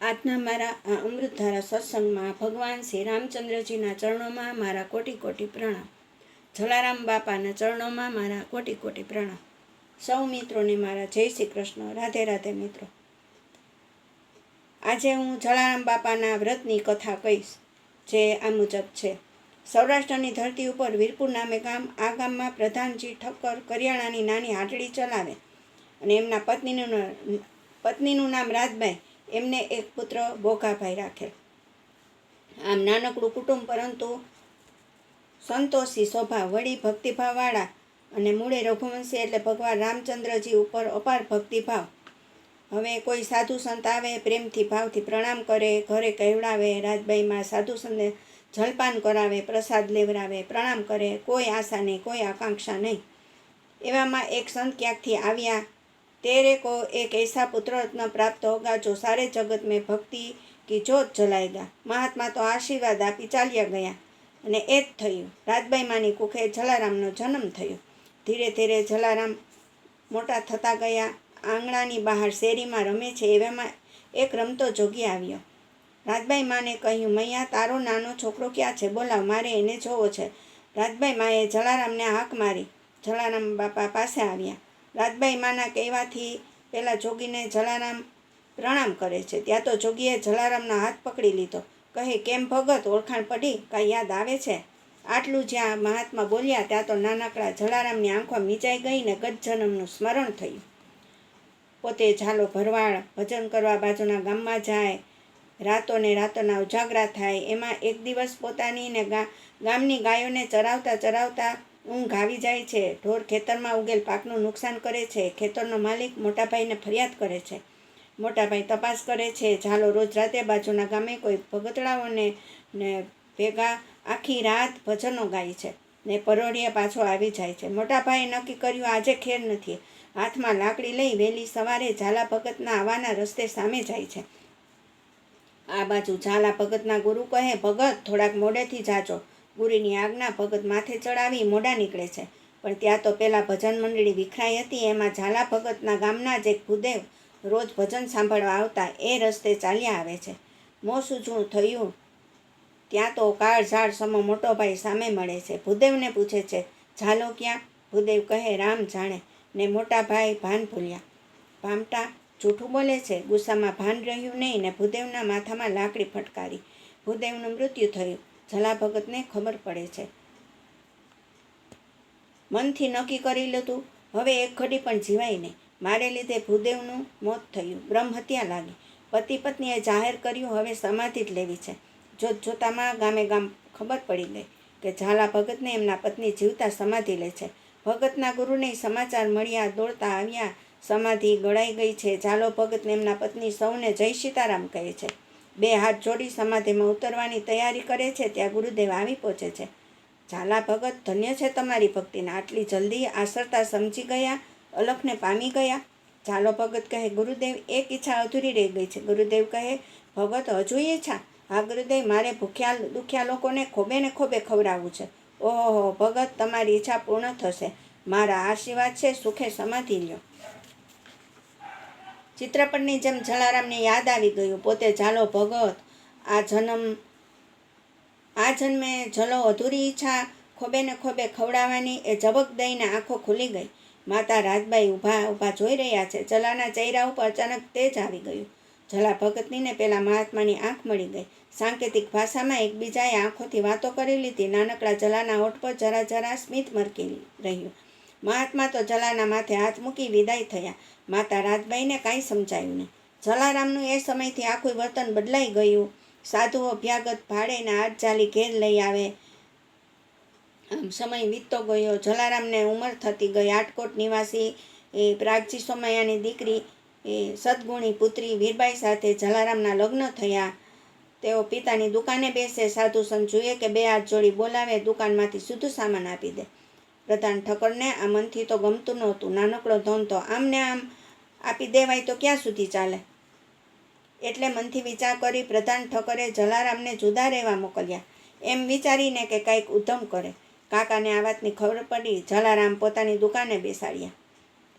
આજના મારા આ અમૃતધારા સત્સંગમાં ભગવાન શ્રી રામચંદ્રજીના ચરણોમાં મારા કોટી કોટી પ્રણામ. જલારામ બાપાના ચરણોમાં મારા કોટી કોટી પ્રણામ. સૌ મિત્રોને મારા જય શ્રી કૃષ્ણ. રાધે રાધે મિત્રો. આજે હું જલારામ બાપાના વ્રતની કથા કહીશ, જે આ મુજબ છે. સૌરાષ્ટ્રની ધરતી ઉપર વીરપુર નામે ગામ, આ ગામમાં પ્રધાનજી ઠક્કર કરિયાણાની નાની હાટડી ચલાવે અને એમના પત્નીનું પત્નીનું નામ રાજબાઈ એમને એક પુત્ર બોઘાભાઈ રાખેલ આમ નાનકડું કુટુંબ પરંતુ સંતોષી સ્વભાવ વળી ભક્તિભાવવાળા અને મૂળે રઘુવંશી એટલે ભગવાન રામચંદ્રજી ઉપર અપાર ભક્તિભાવ. હવે કોઈ સાધુ સંત આવે, પ્રેમથી, ભાવથી પ્રણામ કરે, ઘરે કહેવડાવે, રાજબાઈમાં સાધુ સંતને જલપાન કરાવે, પ્રસાદ લેવડાવે, પ્રણામ કરે, કોઈ આશા નહીં, કોઈ આકાંક્ષા નહીં. એવામાં એક સંત ક્યાંકથી આવ્યા तेरे को एक ऐसा पुत्र रत्न प्राप्त होगा जो सारे जगत में भक्ति की જોત જલાયગા મહાત્મા તો આશીર્વાદ આપી ચાલ્યા ગયા અને એ જ થયું. રાતબાઈ માની કુખે જલારામનો જન્મ થયો. ધીરે ધીરે જલારામ મોટા થતા ગયા. આંગણાની બહાર શેરીમાં રમે છે એવામાં એક રમતો જોગી આવ્યો. રાતબાઈ માને કહ્યું, મૈયા, તારો નાનો છોકરો ક્યાં છે? બોલાવ, મારે એને જોવો છે. રાતબાઈ માએ જલારામને હાક મારી. જલારામ બાપા પાસે આવ્યા. રાજબાઈ માના કહેવાથી પહેલાં જોગીને જલારામ પ્રણામ કરે છે. ત્યાં તો જોગીએ જલારામના હાથ પકડી લીધો. કહે, કેમ ભગત? ઓળખાણ પડી? કાંઈ યાદ આવે છે? આટલું જ્યાં મહાત્મા બોલ્યા, ત્યાં તો નાનકડા જલારામની આંખો મીચાઈ ગઈ ને ગત જન્મનું સ્મરણ થયું. પોતે ઝાલો ભરવાડ, ભજન કરવા બાજુના ગામમાં જાય રાતોને રાતોના ઉજાગરા થાય. એમાં એક દિવસ પોતાની ને ગામની ગાયોને ચરાવતા ચરાવતા ઊંઘ આવી જાય છે. ઢોર ખેતરમાં ઉગેલ પાકનું નુકસાન કરે છે. ખેતરનો માલિક મોટાભાઈને ફરિયાદ કરે છે. મોટાભાઈ તપાસ કરે છે. ઝાલો રોજ રાતે બાજુના ગામે કોઈ ભગતડાઓને ને ભેગા આખી રાત ભજનો ગાય છે ને પરોઢિયા પાછો આવી જાય છે. મોટાભાઈએ નક્કી કર્યું આજે ખેર નથી. હાથમાં લાકડી લઈ વહેલી સવારે ઝાલા ભગતના આવવાના રસ્તે સામે જાય છે. આ બાજુ ઝાલા ભગતના ગુરુ કહે, ભગત, થોડાક મોડેથી જાજો. ગુરુની આજ્ઞા ભગત માથે ચડાવી મોડા નીકળે છે. પણ ત્યાં તો પેલા ભજન મંડળી વિખરાઈ હતી, એમાં ઝાલા ભગતના ગામના જ ભૂદેવ રોજ ભજન સાંભળવા આવતા એ રસ્તે ચાલ્યા આવે છે. મોસુજું થયું, ત્યાં તો કાળ ઝાડ સમો મોટો ભાઈ સામે મળે છે. ભૂદેવને પૂછે છે, ઝાલો ક્યાં? ભૂદેવ કહે, રામ જાણે. ને મોટા ભાઈ ભાન ભૂલ્યા. ભામટા જૂઠું બોલે છે, ગુસ્સામાં ભાન રહ્યું નહીં ને ભૂદેવના માથામાં લાકડી ફટકારી. ભૂદેવનું મૃત્યુ થયું. જલા ભગતને ખબર પડે છે. મનથી નક્કી કરી લીધું, હવે એક ઘડી પણ જીવાય નહીં. મારે લીધે ભૂદેવનું મોત થયું, બ્રહ્મ હત્યા લાગી. પતિ પત્નીએ જાહેર કર્યું, હવે સમાધિ જ લેવી છે. જોત જોતામાં ગામે ગામ ખબર પડી ગઈ કે ઝાલા ભગતને એમના પત્ની જીવતા સમાધિ લે છે. ભગતના ગુરુને સમાચાર મળ્યા, દોડતા આવ્યા, સમાધિ ગળાઈ ગઈ છે. ઝાલો ભગતને એમના પત્ની સૌને જય સીતારામ કહે છે. બે હાથ જોડી સમાધિમાં ઉતરવાની તૈયારી કરે છે, ત્યાં ગુરુદેવ આવી પહોંચે છે. ઝાલા ભગત, ધન્ય છે તમારી ભક્તિને. આટલી જલ્દી આસરતા સમજી ગયા, અલખને પામી ગયા? ઝાલો ભગત, કહે ગુરુદેવ, એક ઈચ્છા અધૂરી રહી ગઈ છે. ગુરુદેવ કહે, ભગત હજુ ઈચ્છા હા ગુરુદેવ, મારે ભૂખ્યા, દુખ્યા લોકોને ખોબે ને ખોબે ખવડાવવું છે. ઓહો, ભગત, તમારી ઈચ્છા પૂર્ણ થશે. મારા આશીર્વાદ છે, સુખે સમાધિ લ્યો. ચિત્રપટની જેમ જલારામને યાદ આવી ગયું. પોતે ઝાલો ભગત. આ જન્મ, આ જન્મે જલો અધૂરી ઈચ્છા ખોબે ને ખોબે ખવડાવવાની એ ઝબક દઈને આંખો ખુલી ગઈ. માતા રાજબાઈ ઊભા ઊભા જોઈ રહ્યા છે. જલાના ચહેરા ઉપર અચાનક તેજ આવી ગયું. જલા ભગતનીને પેલા મહાત્માની આંખ મળી ગઈ. સાંકેતિક ભાષામાં એકબીજાએ આંખોથી વાતો કરી લીધી. નાનકડા જલાના હોઠ પર જરા જરા સ્મિત મરકી રહ્યું. મહાત્મા તો જલાના માથે હાથ મૂકી વિદાય થયા. માતા રાજબાઈને કાંઈ સમજાયું નહીં. જલારામનું એ સમયથી આખું વર્તન બદલાઈ ગયું. સાધુઓ ભ્યાગત ભાડેને હાથ ચાલી ઘેર લઈ આવે. આમ સમય વીતતો ગયો. જલારામને ઉંમર થતી ગઈ. આટકોટ નિવાસી એ પ્રાગજી સોમૈયાની દીકરી એ સદગુણી પુત્રી વીરબાઈ સાથે જલારામના લગ્ન થયા. તેઓ પિતાની દુકાને બેસે. સાધુ સંત જોઈએ કે બે હાથ જોડી બોલાવે, દુકાનમાંથી સીધું સામાન આપી દે. પ્રધાન ઠક્કરને આ મનથી તો ગમતું નહોતું. નાનકડો ધન તો આમને આમ આપી દેવાય તો ક્યાં સુધી ચાલે? એટલે મનથી વિચાર કરી પ્રધાન ઠક્કરે જલારામને જુદા રહેવા મોકલ્યા. એમ વિચારીને કે કાંઈક ઉધમ કરે. કાકાને આ વાતની ખબર પડી, જલારામ પોતાની દુકાને બેસાડ્યા.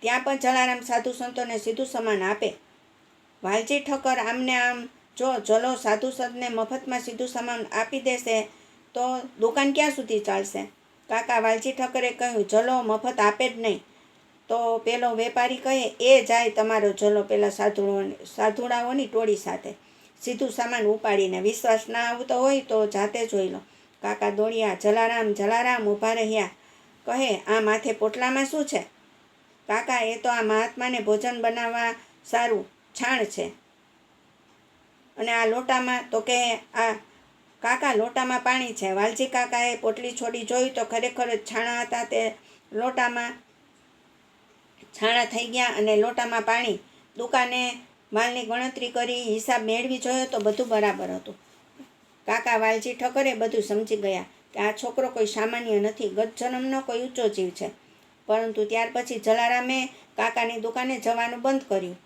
ત્યાં પણ જલારામ સાધુ સંતોને સીધું સમાન આપે. વાલજી ઠક્કર આમને આમ, જો જલો સાધુ સંતને મફતમાં સીધું સામાન આપી દેશે, તો દુકાન ક્યાં સુધી ચાલશે? કાકા વાલજી ઠક્કરે કહ્યું, જલો મફત આપે જ નહીં. તો પેલો વેપારી કહે, એ જાય તમારો જલો પેલા સાધુઓની, સાધુડાઓની ટોળી સાથે. સીધું સામાન ઉપાડીને વિશ્વાસ ના આવતો હોય તો જાતે જોઈ લો. કાકા દોડ્યા, જલારામ જલારામ ઊભા રહ્યા. કહે, આ માથે પોટલામાં શું છે? કાકા, એ તો આ મહાત્માને ભોજન બનાવવા સારું છાણ છે. અને આ લોટામાં તો કે આ કાકા લોટામાં પાણી છે. વાલજી કાકાએ પોટલી છોડી જોયું તો ખરેખર જ છાણા હતા તે લોટામાં. છાણા થઈ ગયા અને લોટામાં પાણી, દુકાને માલની ગણતરી કરી, હિસાબ મેળવી જોયો તો બધું બરાબર હતું. કાકા વાલજી ઠક્કરે બધું સમજી ગયા કે આ છોકરો કોઈ સામાન્ય નથી ગત જન્મનો કોઈ ઊંચો જીવ છે. પરંતુ ત્યાર પછી જલારામે કાકાની દુકાને જવાનું બંધ કર્યું.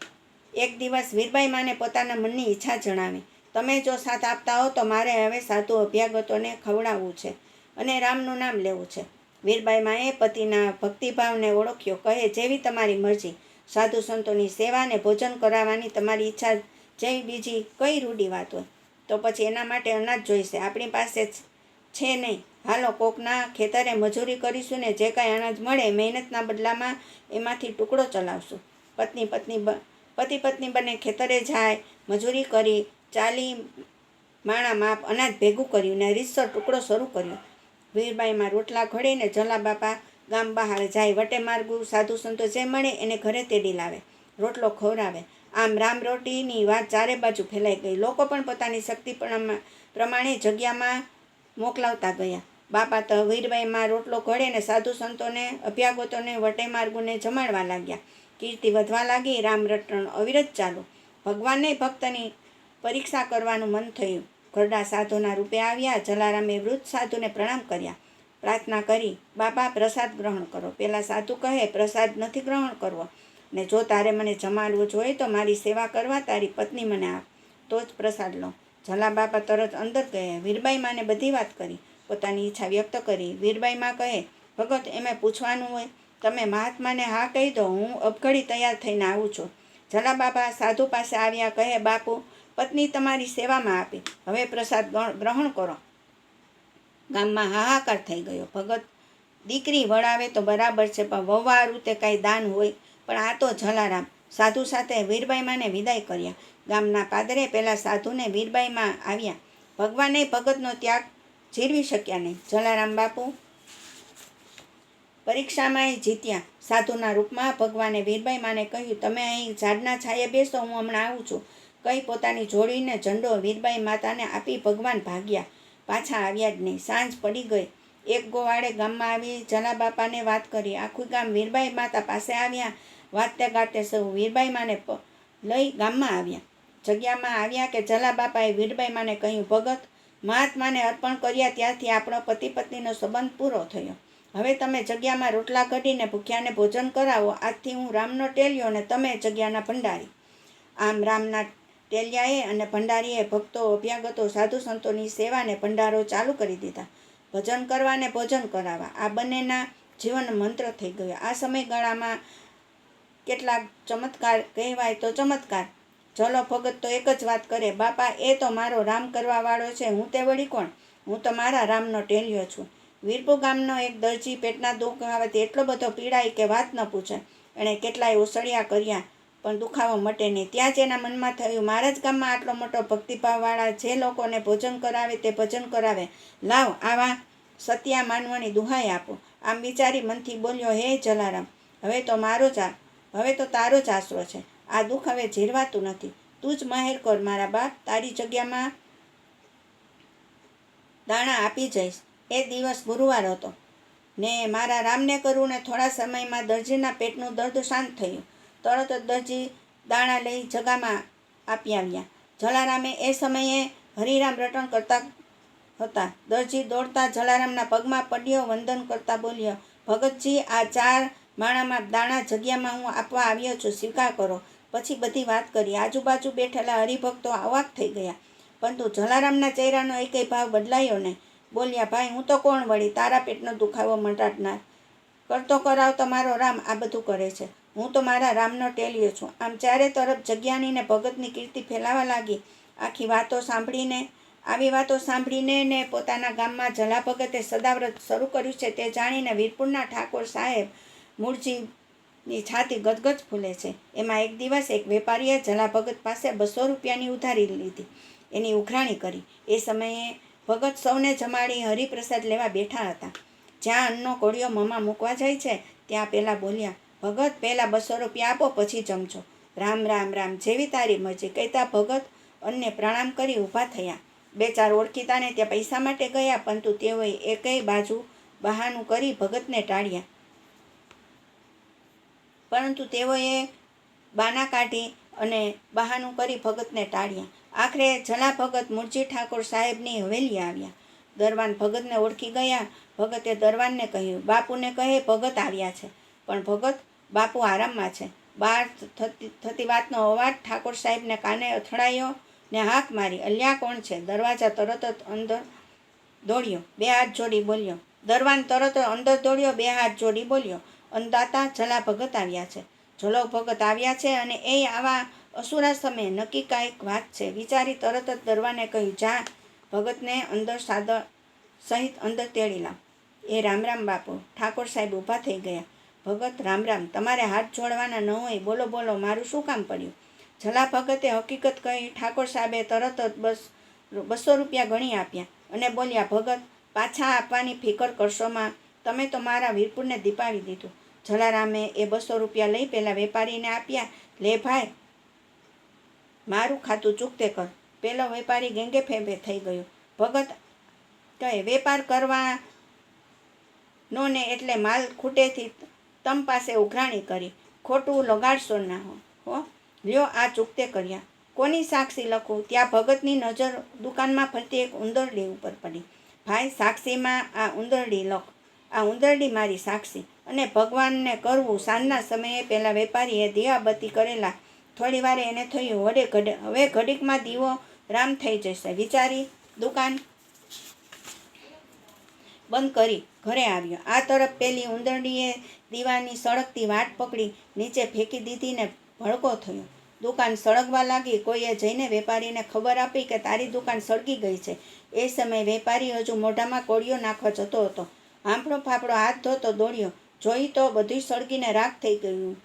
એક દિવસ વીરબાઈ માને પોતાના મનની ઈચ્છા જણાવી, તમે જો સાથ આપતા હો તો મારે હવે સાધુ અભ્યાગતોને ખવડાવવું છે અને રામનું નામ લેવું છે. વીરબાઈ માએ પતિના ભક્તિભાવને ઓળખ્યો. કહે, જેવી તમારી મરજી. સાધુ સંતોની સેવાને ભોજન કરાવવાની તમારી ઈચ્છા જેવી બીજી કઈ રૂઢી વાત હોય? તો પછી એના માટે અનાજ જોઈશે. આપણી પાસે છે નહીં. હાલો, કોકના ખેતરે મજૂરી કરીશું ને જે કાંઈ અનાજ મળે, મહેનતના બદલામાં એમાંથી ટુકડો ચલાવશું. પત્ની પત્ની પતિ, પત્ની બંને ખેતરે જાય, મજૂરી કરી, ચાલી માણા માપ અનાજ ભેગું કર્યું ને રીતસર ટુકડો શરૂ કર્યો. વીરબાઈમાં રોટલા ઘડીને જલા બાપા ગામ બહાર જાય. વટે માર્ગુ સાધુ સંતો જે મળે એને ઘરે તેડી લાવે. રોટલો ખવડાવે. આમ રામ રોટીની વાત ચારે બાજુ ફેલાઈ ગઈ. લોકો પણ પોતાની શક્તિ પ્રમા- પ્રમાણે જગ્યામાં મોકલાવતા ગયા. બાપા તો વીરબાઈમાં રોટલો ઘડે ને સાધુ સંતોને, અભ્યાગતોને, વટે માર્ગુને જમાડવા લાગ્યા. કીર્તિ વધવા લાગી. રામ રટણ અવિરત ચાલુ. ભગવાનને ભક્તની પરીક્ષા કરવાનું મન થયું. ઘરડા સાધુના રૂપે આવ્યા, જલારામે વૃદ્ધ સાધુને પ્રણામ કર્યા. પ્રાર્થના કરી, બાપા, પ્રસાદ ગ્રહણ કરો. પહેલાં સાધુ કહે, પ્રસાદ નથી ગ્રહણ કરવો. ને જો તારે મને જમાડવું જોઈએ, તો મારી સેવા કરવા તારી પત્ની મને આપ. તો જ પ્રસાદ લો. જલા બાપા તરત અંદર ગયા. વીરબાઈ માને બધી વાત કરી. પોતાની ઈચ્છા વ્યક્ત કરી. વીરબાઈ માં કહે, ભગત, એમે પૂછવાનું હોય? તમે મહાત્માને હા કહી દો. હું અબઘડી તૈયાર થઈને આવું છું. જલા બાપા સાધુ પાસે આવ્યા કહે, બાપુ પત્ની તમારી સેવામાં આપી. હવે પ્રસાદ ગ્રહણ- કરો. ગામમાં હાહાકાર થઈ ગયો. ભગત દીકરી વળાવે તો બરાબર છે, પણ વવારું તે કાંઈ દાન હોય, પણ આ તો જલારામ. સાધુ સાથે વીરબાઈમાને વિદાય કર્યા. ગામના પાદરે પહેલાં સાધુને વીરબાઈમાં આવ્યા. ભગવાને ભગતનો ત્યાગ જીરવી શક્યા નહીં. જલારામ બાપુ પરીક્ષામાં જીત્યા. સાધુના રૂપમાં ભગવાને વીરબાઈ માને કહ્યું, તમે અહીં ઝાડના છાયે બેસો, હું હમણાં આવું છું. કઈ પોતાની જોડીને ઝંડો વીરબાઈ માતાને આપી ભગવાન ભાગ્યા. પાછા આવ્યા જ નહીં. સાંજ પડી ગઈ. એક ગોવાળે ગામમાં આવી જલા બાપાને વાત કરી. આખું ગામ વીરબાઈ માતા પાસે આવ્યા. વાતે ગાતે સૌ વીરબાઈ માને લઈ ગામમાં આવ્યા. જગ્યામાં આવ્યા કે જલા બાપાએ વીરબાઈ માને કહ્યું, ભગત, મહાત્માને અર્પણ કર્યા ત્યારથી આપણો પતિ પત્નીનો સંબંધ પૂરો થયો. હવે તમે જગ્યામાં રોટલા ઘડીને ભૂખ્યાને ભોજન કરાવો. આજથી હું રામનો ટેલ્યો ને તમે જગ્યાના ભંડારી. આમ રામના ટેલિયાએ અને ભંડારીએ ભક્તો, અભ્યાગતો, સાધુ સંતોની સેવાને ભંડારો ચાલુ કરી દીધા. ભજન કરવા અને ભોજન કરાવવા. આ બંનેના જીવન મંત્ર થઈ ગયો. આ સમયગાળામાં કેટલાક ચમત્કાર કહેવાય તો ચમત્કાર. ચલો ભગત તો એક જ વાત કરે. બાપા, એ તો મારો રામ કરવા વાળો છે. હું તે વળી કોણ? હું તો મારા રામનો ટેલિયો છું. વીરપુ ગામનો એક દરજી પેટના દુઃખ આવવાથી એટલો બધો પીડાય કે વાત ન પૂછે. એણે કેટલાય ઓસળિયા કર્યા. પણ દુખાવો મટે નહીં. ત્યાં જ એના મનમાં થયું, મારા જ ગામમાં આટલો મોટો ભક્તિભાવવાળા જે લોકોને ભોજન કરાવે તે ભજન કરાવે. લાવ આવા સત્યા માનવાની દુહાઈ આપો. આમ વિચારી મનથી બોલ્યો, હે જલારામ, હવે તો મારો જ હવે તો તારો જ આશરો છે. આ દુઃખ હવે ઝીરવાતું નથી. તું જ મહેર કર, મારા બાપ. તારી જગ્યામાં દાણા આપી જઈશ. એ દિવસ ગુરુવાર હતો. ને મારા રામને કરું ને થોડા સમયમાં દરજીના પેટનું દર્દ શાંત થયું. તરત જ દરજી દાણા લઈ જગામાં આપી આવ્યા. જલારામે એ સમયે હરિરામ રટણ કરતા હતા. દરજી દોડતા જલારામના પગમાં પડ્યો, વંદન કરતા બોલ્યો, ભગતજી, આ ચાર માણામાં દાણા જગ્યામાં હું આપવા આવ્યો છું, સ્વીકાર કરો. પછી બધી વાત કરી. આજુબાજુ બેઠેલા હરિભક્તો અવાક થઈ ગયા. પરંતુ જલારામના ચહેરાનો એકેય ભાવ બદલાયો નહીં. બોલ્યા, ભાઈ, હું તો કોણ વળી? તારા પેટનો દુખાવો મટાડનાર. કરતો કરાવ મારો રામ આ બધું કરે છે. હું તો મારા રામનો ટેલિયો છું. આમ ચારે તરફ જગ્યાની ને ભગતની કીર્તિ ફેલાવા લાગી. આખી વાતો સાંભળીને, આવી વાતો સાંભળીને ને પોતાના ગામમાં જલા ભગતે સદાવ્રત શરૂ કર્યું છે તે જાણીને વીરપુરના ઠાકોર સાહેબ મૂળજીની છાતી ગદગદ ફૂલે છે. એમાં એક દિવસ એક વેપારીએ જલા ભગત પાસે બસો રૂપિયાની ઉધારી લીધી. એની ઉઘરાણી કરી. એ સમયે ભગત સૌને જમાડી હરિપ્રસાદ લેવા બેઠા હતા. જ્યાં અન્નનો કોળિયો મમા મૂકવા જાય છે, ત્યાં પહેલાં બોલ્યા ભગત, પહેલાં બસો રૂપિયા આપો, પછી જમજો. રામ રામ રામ, જેવી તારી મરજી. કહેતા ભગત અન્ને પ્રણામ કરી ઊભા થયા. બે ચાર ઓળખીતાને ત્યાં પૈસા માટે ગયા, પરંતુ તેઓએ એકેય બાજુ બહાનું કરી ભગતને ટાળ્યા. પરંતુ તેઓએ બાના કાઢી અને બહાનું કરી ભગતને ટાળ્યા. આખરે જલા ભગત મુરજી ઠાકોર સાહેબની હવેલી આવ્યા. દરવાન ભગતને ઓળખી ગયા. ભગતે દરવાનને કહ્યું, બાપુને કહે, ભગત આવ્યા છે. પણ ભગત બાપુ આરામમાં છે. બહાર થતી થતી વાતનો અવાજ ઠાકોર સાહેબને કાને અથડાયો ને હાક મારી. અલ્યા કોણ છે? દરવાજા તરત જ અંદર દોડ્યો. બે હાથ જોડી બોલ્યો. દરવાન તરત અંદર દોડ્યો, બે હાથ જોડી બોલ્યો. અંદાતા જલા ભગત આવ્યા છે. જલો ભગત આવ્યા છે અને એ આવા અસુરા સમયે નક્કી કાંઈક વાત છે. વિચારી તરત જ દરવાને કહ્યું, જા. ભગતને અંદર સાદર સહિત અંદર તેડી લાવ. એ રામ રામ બાપુ. ઠાકોર સાહેબ ઊભા થઈ ગયા. ભગત, રામ રામ, તમારે હાથ જોડવાના ન હોય, બોલો બોલો, મારું શું કામ પડ્યું? જલા ભગતે હકીકત કહી ઠાકોર સાહેબે તરત જ બસ બસો રૂપિયા ગણી આપ્યા અને બોલ્યા, ભગત, પાછા આપવાની ફિકર કરશોમાં તમે તો મારા વીરપુરને દીપાવી દીધું. જલારામે એ બસો રૂપિયા લઈ પહેલાં વેપારીને આપ્યા, લે ભાઈ, મારું ખાતું ચૂકતે કર. પેલો વેપારી ગેંગે ફેંબે થઈ ગયો. ભગત કહે, વેપાર કરવા નો ને એટલે માલ ખૂટેથી તમ પાસે ઉઘરાણી કરી, ખોટું લગાડશો ના હો. હો, લ્યો આ ચૂકતે કર્યા. કોની સાક્ષી લખું? ત્યાં ભગતની નજર દુકાનમાં ફરતી એક ઉંદરડી ઉપર પડી. ભાઈ, સાક્ષીમાં આ ઉંદરડી લખ. આ ઉંદરડી મારી સાક્ષી અને ભગવાનને કરવું સાંજના સમયે પહેલાં વેપારીએ દિયાબત્તી કરેલા. થોડી વારે એને થયું, વડે ઘડે હવે ઘડીકમાં દીવો રામ થઈ જશે. વિચારી, દુકાન બંધ કરી ઘરે આવ્યો. આ તરફ પેલી ઉંદરડીએ દીવાની સળગતી વાટ પકડી નીચે ફેંકી દીધીને ભડકો થયો. દુકાન સળગવા લાગી. કોઈએ જઈને વેપારીને ખબર આપી કે તારી દુકાન સળગી ગઈ છે. એ સમયે વેપારી હજુ મોઢામાં કોળિયો નાખવા જતો હતો. આંફળો ફાફડો હાથ ધોતો દોડ્યો. જોઈ તો બધું સળગીને રાખ થઈ ગયું.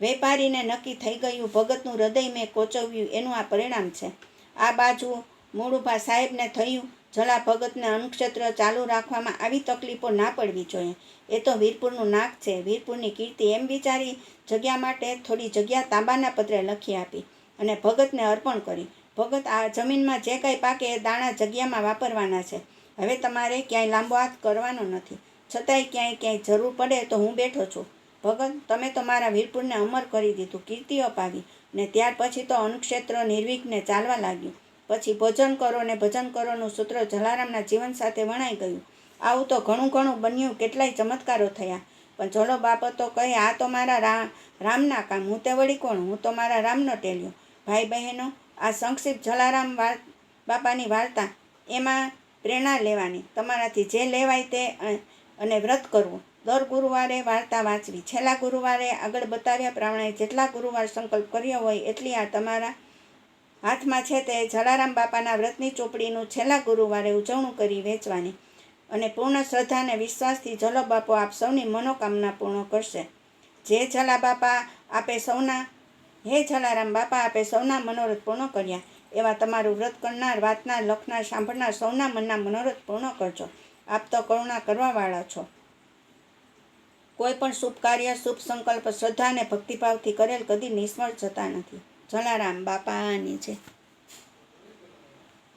વેપારીને નક્કી થઈ ગયું ભગતનું હૃદય મેં કોચવ્યું. એનું આ પરિણામ છે. આ બાજુ મૂળુભા સાહેબને થયું. જલા ભગતને અન્નક્ષેત્ર ચાલુ રાખવામાં આવી તકલીફો ના પડવી જોઈએ. એ તો વીરપુરનું નાક છે. વીરપુરની કીર્તિ એમ વિચારી જગ્યા માટે થોડી જગ્યા તાંબાના પત્રે લખી આપી અને ભગતને અર્પણ કરી. ભગત આ જમીનમાં જે કાંઈ પાકે એ દાણા જગ્યામાં વાપરવાના છે. હવે તમારે ક્યાંય લાંબો હાથ કરવાનો નથી. છતાંય ક્યાંય ક્યાંય જરૂર પડે તો હું બેઠો છું. ભગત, તમે તો મારા વીરપુરને અમર કરી દીધું, કીર્તિ અપાવી. ને ત્યાર પછી તો અન્નક્ષેત્ર નિર્વિઘ્ને ચાલવા લાગ્યું. પછી ભજન કરો ને ભજન કરોનું સૂત્ર જલારામના જીવન સાથે વણાઈ ગયું. આવું તો ઘણું ઘણું બન્યું, કેટલાય ચમત્કારો થયા. પણ ચલો બાપતો કહે, આ તો મારા રા, રામના કામ, હું તે વળી કોણ? હું તો મારા રામનો ટેલ્યો. ભાઈ બહેનો, આ સંક્ષિપ્ત જલારામ બાપાની વાર્તા એમાં પ્રેરણા લેવાની. તમારાથી જે લેવાય તે અને વ્રત કરવું. દર ગુરુવારે વાર્તા વાંચવી. છેલ્લા ગુરુવારે આગળ બતાવ્યા પ્રમાણે જેટલા ગુરુવાર સંકલ્પ કર્યો હોય, એટલી આ તમારા હાથમાં છે તે જલારામ બાપાના વ્રતની ચોપડીનું છેલ્લા ગુરુવારે ઉજવણું કરી વેચવાની અને પૂર્ણ શ્રદ્ધા અને વિશ્વાસથી જલો બાપો આપ સૌની મનોકામના પૂર્ણ કરશે. જે જલા બાપા આપે સૌના, હે જલારામ બાપા આપે સૌના મનોરથ પૂર્ણ કર્યા, એવા તમારું વ્રત કરનાર વાતનાર લખનાર, સાંભળનાર સૌના મનના મનોરથ પૂર્ણ કરજો. આપ તો કરુણા કરવાવાળા છો. કોઈ પણ શુભ કાર્ય, શુભ સંકલ્પ, શ્રદ્ધા અને ભક્તિભાવથી કરેલ કદી નિષ્ફળ જતા નથી. જલારામ બાપાની છે.